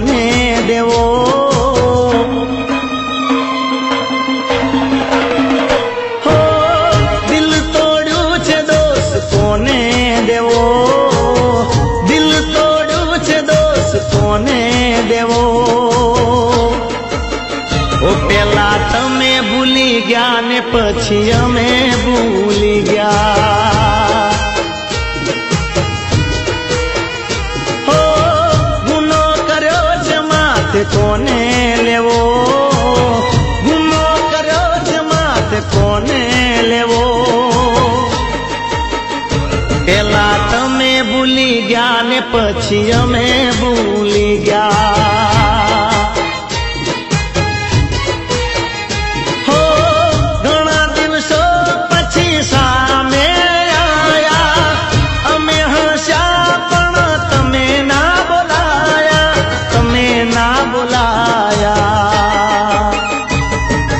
કોને દેવો. દિલ તોડ્યું છે દોષ કોને દેવો? દિલ તોડ્યું છે દોષ કોને દેવો? ઓ તમે ભૂલી ગયા ને પછી અમે ભૂલી ગયા. ભૂલી ગયા ને પછી અમે ભૂલી ગયા. હો, ઘણા દિવસો પછી સામે આયા. અમે હસ્યા તમે ના બોલાયા. તમે ના બોલાયા.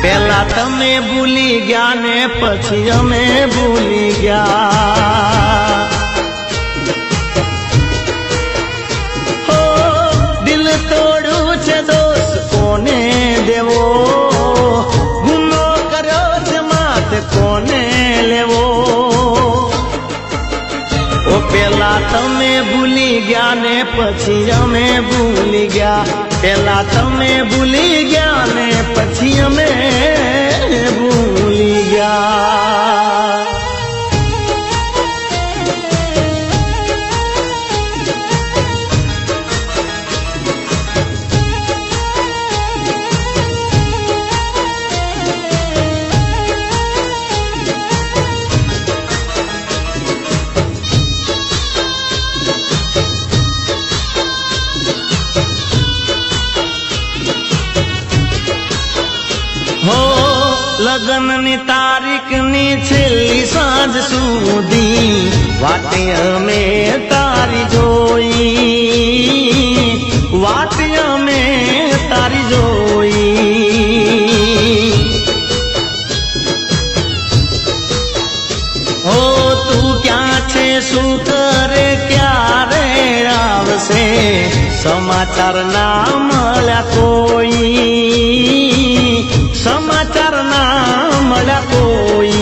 પેલા તમે ભૂલી ગયા ને પછી અમે ભૂલી ગયા. તમે ભૂલી ગયા ને પછી અમે ભૂલી ગયા. પેલા તમે ભૂલી ગયા ને પછી અમે ભૂલી લગ્નની તારીખની છેલ્લી સાંજ સુધી વાતે અમે તારી જોઈ વાતે અમે તારી જોઈ હો તું ક્યાં છે શું કરે ક્યારે આવશે સમાચાર ના મળ્યા કોઈ સમાચાર કોઈ.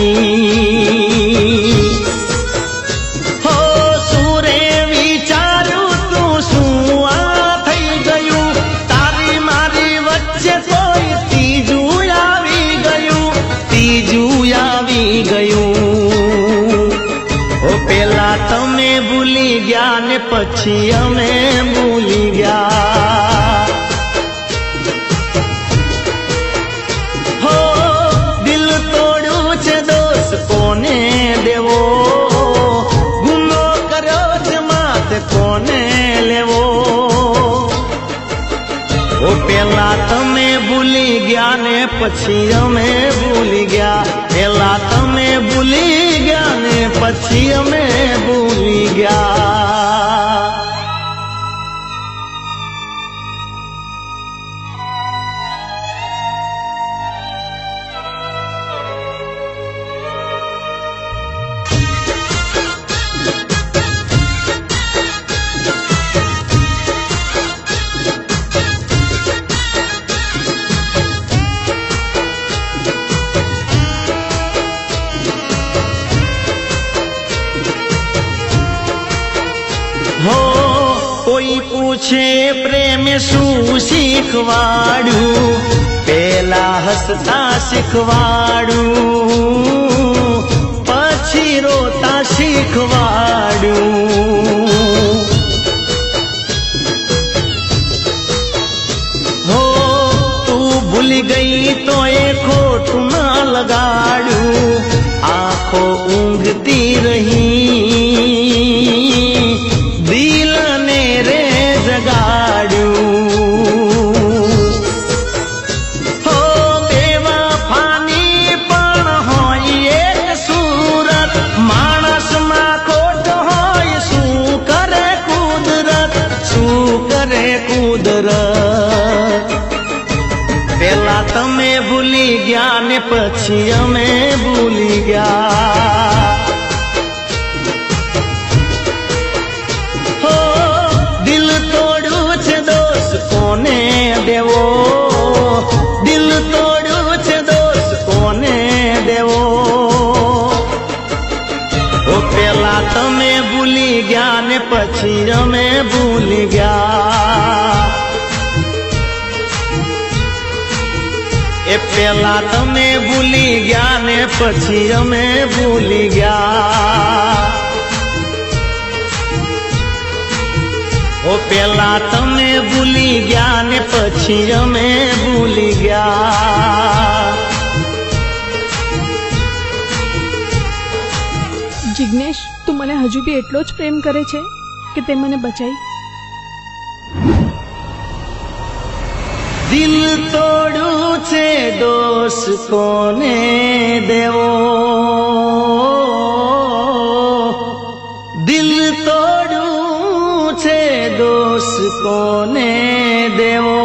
હો સુરે વિચાર્યું તું? શું આ થઈ ગયું? તારી મારી વચ્ચે કોઈ ત્રીજું આવી ગયું? ત્રીજું આવી ગયું. ઓ પેલા તમે ભૂલી ગયા ને પછી અમે ભૂલી ગયા. ગયા ને પછી અમે ભૂલી ગયા. પેલા તમે ભૂલી કોઈ પૂછે પ્રેમ શું શીખવાડું? પેલા હસતા શીખવાડું, પછી રોતા શીખવાડ્યું હો, તું ભૂલી ગઈ તો એ ખોટું ના લગાડું. આંખો ઊંઘતી રહી ને પછી અમે ભૂલી ગયા. હો, દિલ તોડવું છે દોષ કોને દેવો? દિલ તોડવું છે દોષ કોને દેવો? ઓ પેલા તમે ભૂલી ગયા ને પછી અમે ભૂલી ગયા. એ પેલા તમે ભૂલી ગયા ને પછી અમે ભૂલી ગયા. ઓ પેલા તમે ભૂલી ગયા ને પછી અમે ભૂલી ગયા. જિજ્ઞેશ તું મને હજુ બી એટલો જ પ્રેમ કરે છે કે તે મને બચાઈ દિલ તોડું છે દોષ કોને દેવો? દિલ તોડું છે દોષ કોને દેવો?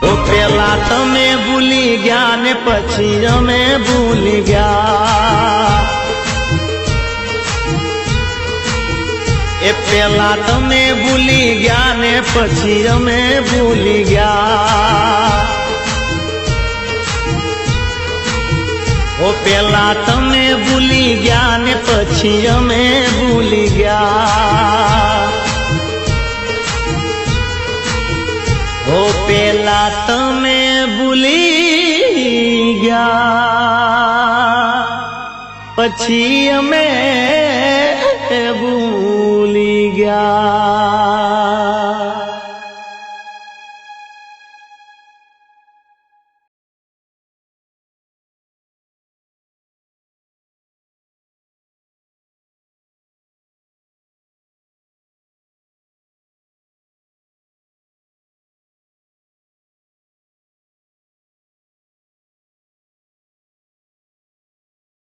તો પેલા તમે ભૂલી ગયા ને પછી અમે ભૂલી ગયા. પેલા તમે ભૂલી ગયા ને પછી અમે ભૂલી ગયા. ઓ પેલા તમે ભૂલી ગયા ને પછી અમે ભૂલી ગયા. ઓ પેલા તમે ભૂલી ગયા, પછી અમે Yeah.